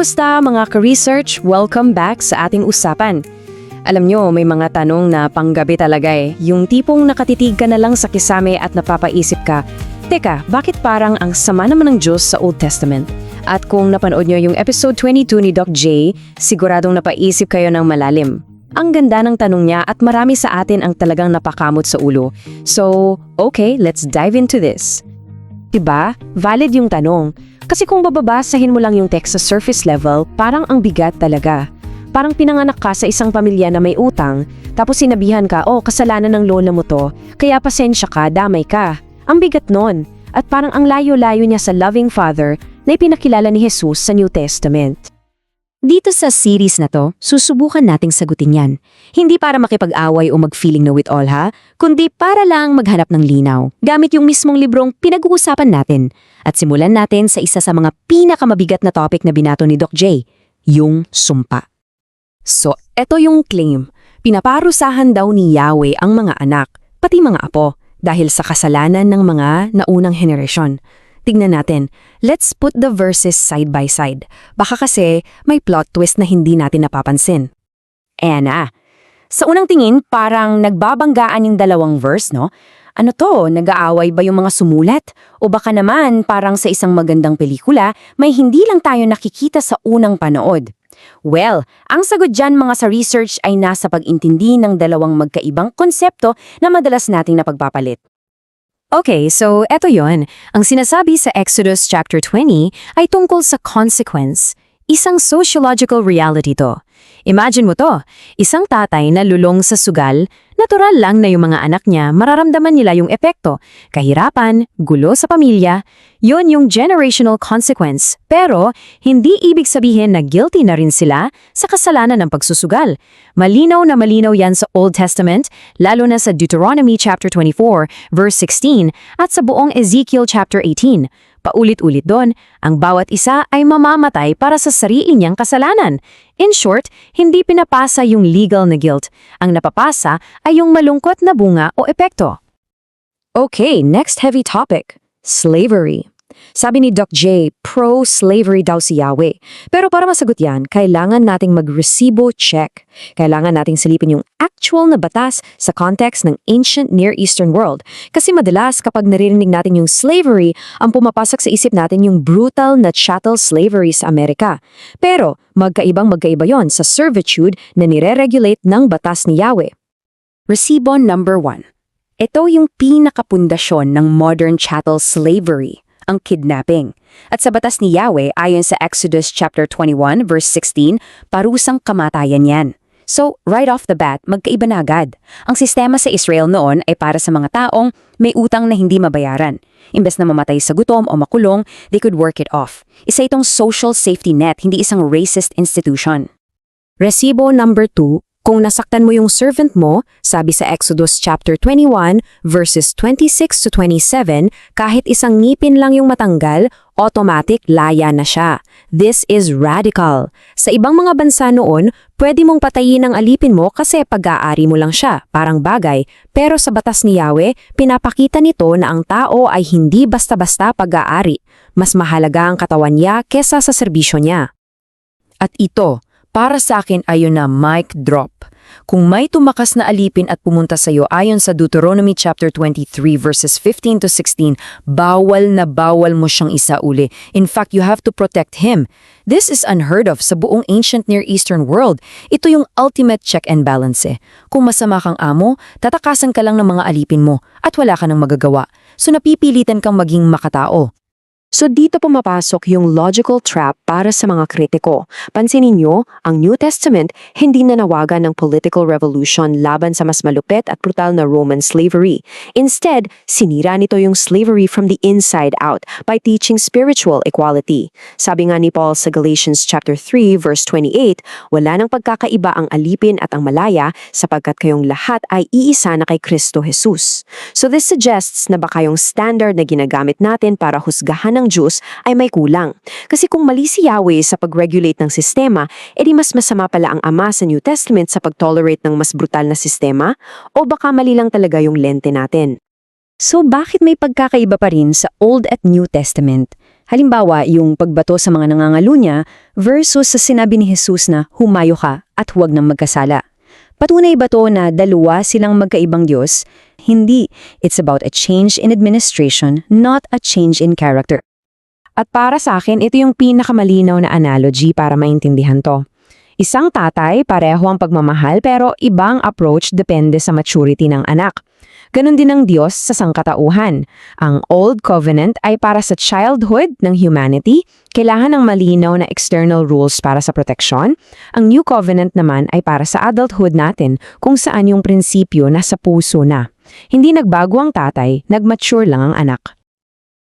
Kumusta mga ka-research? Welcome back sa ating usapan. Alam nyo, may mga tanong na panggabi talaga eh. Yung tipong nakatitig ka na lang sa kisame at napapaisip ka, Teka, bakit parang ang sama naman ng Diyos sa Old Testament? At kung napanood nyo yung episode 22 ni Doc J, siguradong napaisip kayo ng malalim. Ang ganda ng tanong niya at marami sa atin ang talagang napakamot sa ulo. So, okay, let's dive into this. Diba? Valid yung tanong. Kasi kung bababasahin mo lang yung text sa surface level, parang ang bigat talaga. Parang pinanganak ka sa isang pamilya na may utang, tapos sinabihan ka, oh, kasalanan ng lola mo to, kaya pasensya ka, damay ka. Ang bigat nun. At parang ang layo-layo niya sa loving father na ipinakilala ni Jesus sa New Testament. Dito sa series na to, susubukan nating sagutin yan. Hindi para makipag-away o mag-feeling know it all ha, kundi para lang maghanap ng linaw. Gamit yung mismong librong pinag-uusapan natin. At simulan natin sa isa sa mga pinakamabigat na topic na binato ni Doc J, yung sumpa. So, eto yung claim. Pinaparusahan daw ni Yahweh ang mga anak, pati mga apo, dahil sa kasalanan ng mga naunang henerasyon. Tignan natin. Let's put the verses side by side. Baka kasi may plot twist na hindi natin napapansin. Na. Sa unang tingin, parang nagbabanggaan yung dalawang verse, no? Ano to, nag-aaway ba yung mga sumulat? O baka naman, parang sa isang magandang pelikula, may hindi lang tayo nakikita sa unang panood. Well, ang sagot dyan mga sa research ay nasa pag-intindi ng dalawang magkaibang konsepto na madalas nating napagpapalit. Okay, so eto yon. Ang sinasabi sa Exodus chapter 20 ay tungkol sa consequence. Isang sociological reality to. Imagine mo to, isang tatay na lulong sa sugal, natural lang na yung mga anak niya mararamdaman nila yung epekto, kahirapan, gulo sa pamilya, yon yung generational consequence. Pero, hindi ibig sabihin na guilty na rin sila sa kasalanan ng pagsusugal. Malinaw na malinaw yan sa Old Testament, lalo na sa Deuteronomy chapter 24, verse 16, at sa buong Ezekiel chapter 18. Paulit-ulit doon, ang bawat isa ay mamamatay para sa sarili niyang kasalanan. In short, hindi pinapasa yung legal na guilt. Ang napapasa ay yung malungkot na bunga o epekto. Okay, next heavy topic. Slavery. Sabi ni Doc J, pro-slavery daw si Yahweh. Pero para masagot yan, kailangan nating mag-resibo check. Kailangan nating silipin yung actual na batas sa context ng ancient Near Eastern world. Kasi madalas kapag naririnig natin yung slavery, ang pumapasok sa isip natin yung brutal na chattel slavery sa Amerika. Pero magkaibang magkaiba yon sa servitude na nire-regulate ng batas ni Yahweh. Resibo number 1. Ito yung pinakapundasyon ng modern chattel slavery ang kidnapping. At sa batas ni Yahweh ayon sa Exodus chapter 21 verse 16, parusang kamatayan yan. So, right off the bat, magkaiba na agad. Ang sistema sa Israel noon ay para sa mga taong may utang na hindi mabayaran. Imbes na mamatay sa gutom o makulong, they could work it off. Isa itong social safety net, hindi isang racist institution. Resibo number 2, kung nasaktan mo yung servant mo, sabi sa Exodus chapter 21 verses 26 to 27, kahit isang ngipin lang yung matanggal, automatic laya na siya. This is radical. Sa ibang mga bansa noon, pwede mong patayin ang alipin mo kasi pag-aari mo lang siya, parang bagay. Pero sa batas ni Yahweh, pinapakita nito na ang tao ay hindi basta-basta pag-aari. Mas mahalaga ang katawan niya kesa sa serbisyo niya. At ito, para sa akin ayon na mic drop. Kung may tumakas na alipin at pumunta sa iyo ayon sa Deuteronomy chapter 23 verses 15 to 16, bawal na bawal mo siyang isauli. In fact, you have to protect him. This is unheard of sa buong ancient Near Eastern world. Ito yung ultimate check and balance eh. Kung masama kang amo, tatakasan ka lang ng mga alipin mo at wala ka nang magagawa. So napipilitan kang maging makatao. So dito pumapasok yung logical trap para sa mga kritiko. Pansinin nyo, ang New Testament hindi nanawagan ng political revolution laban sa mas malupit at brutal na Roman slavery. Instead, sinira nito yung slavery from the inside out by teaching spiritual equality. Sabi nga ni Paul sa Galatians chapter 3 verse 28, wala nang pagkakaiba ang alipin at ang malaya sapagkat kayong lahat ay iisa na kay Kristo Jesus. So this suggests na baka yung standard na ginagamit natin para husgahan ng Diyos ay may kulang. Kasi kung mali si Yahweh sa pag-regulate ng sistema, edi mas masama pala ang Ama sa New Testament sa pag-tolerate ng mas brutal na sistema? O baka mali lang talaga yung lente natin? So bakit may pagkakaiba pa rin sa Old at New Testament? Halimbawa, yung pagbato sa mga nangangalo niya versus sa sinabi ni Jesus na humayo ka at huwag nang magkasala. Patunay ba to na dalawa silang magkaibang Diyos? Hindi. It's about a change in administration, not a change in character. At para sa akin, ito yung pinakamalinaw na analogy para maintindihan to. Isang tatay, pareho ang pagmamahal pero ibang approach depende sa maturity ng anak. Ganon din ang Diyos sa sangkatauhan. Ang Old Covenant ay para sa childhood ng humanity, kailangan ng malinaw na external rules para sa proteksyon. Ang New Covenant naman ay para sa adulthood natin kung saan yung prinsipyo nasa puso na. Hindi nagbago ang tatay, nagmature lang ang anak.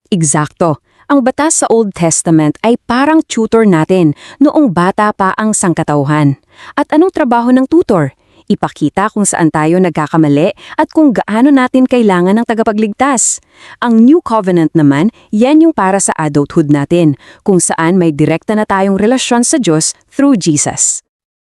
Eksakto. Ang batas sa Old Testament ay parang tutor natin noong bata pa ang sangkatauhan. At anong trabaho ng tutor? Ipakita kung saan tayo nagkakamali at kung gaano natin kailangan ng tagapagligtas. Ang New Covenant naman, yan yung para sa adulthood natin, kung saan may direkta na tayong relasyon sa Diyos through Jesus.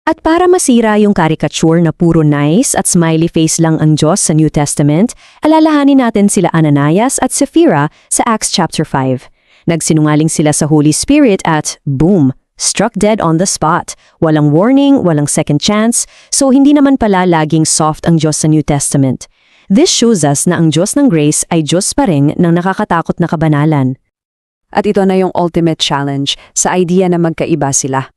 At para masira yung caricature na puro nice at smiley face lang ang Diyos sa New Testament, alalahanin natin sila Ananias at Sapphira sa Acts chapter 5. Nagsinungaling sila sa Holy Spirit at boom, struck dead on the spot. Walang warning, walang second chance, so hindi naman pala laging soft ang Diyos sa New Testament. This shows us na ang Diyos ng grace ay Diyos pa rin ng nakakatakot na kabanalan. At ito na yung ultimate challenge sa idea na magkaiba sila.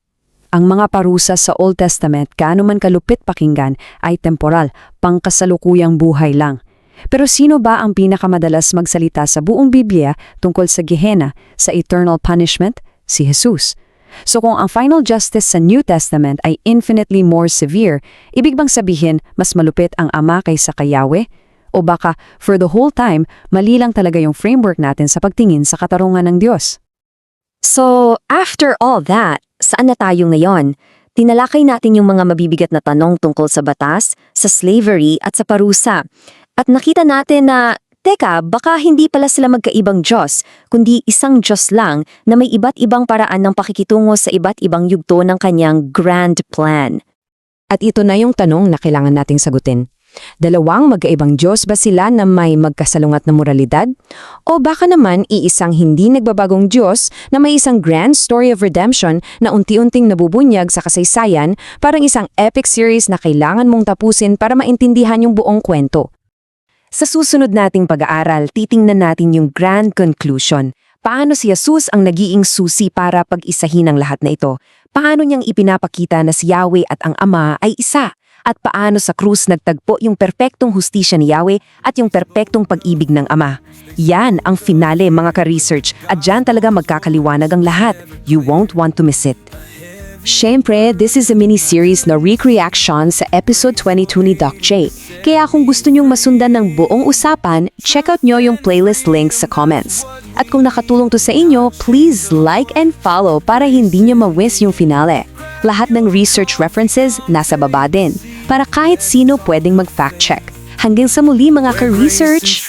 Ang mga parusa sa Old Testament, kaano man kalupit pakinggan, ay temporal, pangkasalukuyang buhay lang. Pero sino ba ang pinakamadalas magsalita sa buong Biblia tungkol sa Gehenna, sa eternal punishment? Si Jesus. So kung ang final justice sa New Testament ay infinitely more severe, ibig bang sabihin mas malupit ang Ama kaysa kay Yahweh? O baka, for the whole time, mali lang talaga yung framework natin sa pagtingin sa katarungan ng Diyos? So, after all that, saan na tayo ngayon? Tinalakay natin yung mga mabibigat na tanong tungkol sa batas, sa slavery at sa parusa. At nakita natin na, teka, baka hindi pala sila magkaibang Diyos, kundi isang Diyos lang na may iba't ibang paraan ng pakikitungo sa iba't ibang yugto ng kanyang grand plan. At ito na yung tanong na kailangan nating sagutin. Dalawang magkaibang Diyos ba sila na may magkasalungat na moralidad? O baka naman iisang hindi nagbabagong Diyos na may isang grand story of redemption na unti-unting nabubunyag sa kasaysayan parang isang epic series na kailangan mong tapusin para maintindihan yung buong kwento? Sa susunod nating pag-aaral, titingnan natin yung grand conclusion. Paano si Jesus ang nagiing susi para pag-isahin ang lahat na ito? Paano niyang ipinapakita na si Yahweh at ang Ama ay isa? At paano sa krus nagtagpo yung perpektong hustisya ni Yahweh at yung perpektong pag-ibig ng Ama? Yan ang finale mga ka-research at dyan talaga magkakaliwanag ang lahat. You won't want to miss it. Siyempre, this is a mini-series na Reaction sa episode 22 ni Doc J. Kaya kung gusto nyong masundan ng buong usapan, check out nyo yung playlist links sa comments. At kung nakatulong to sa inyo, please like and follow para hindi nyo ma-miss yung finale. Lahat ng research references nasa baba din, para kahit sino pwedeng mag-fact check. Hanggang sa muli mga ka-research!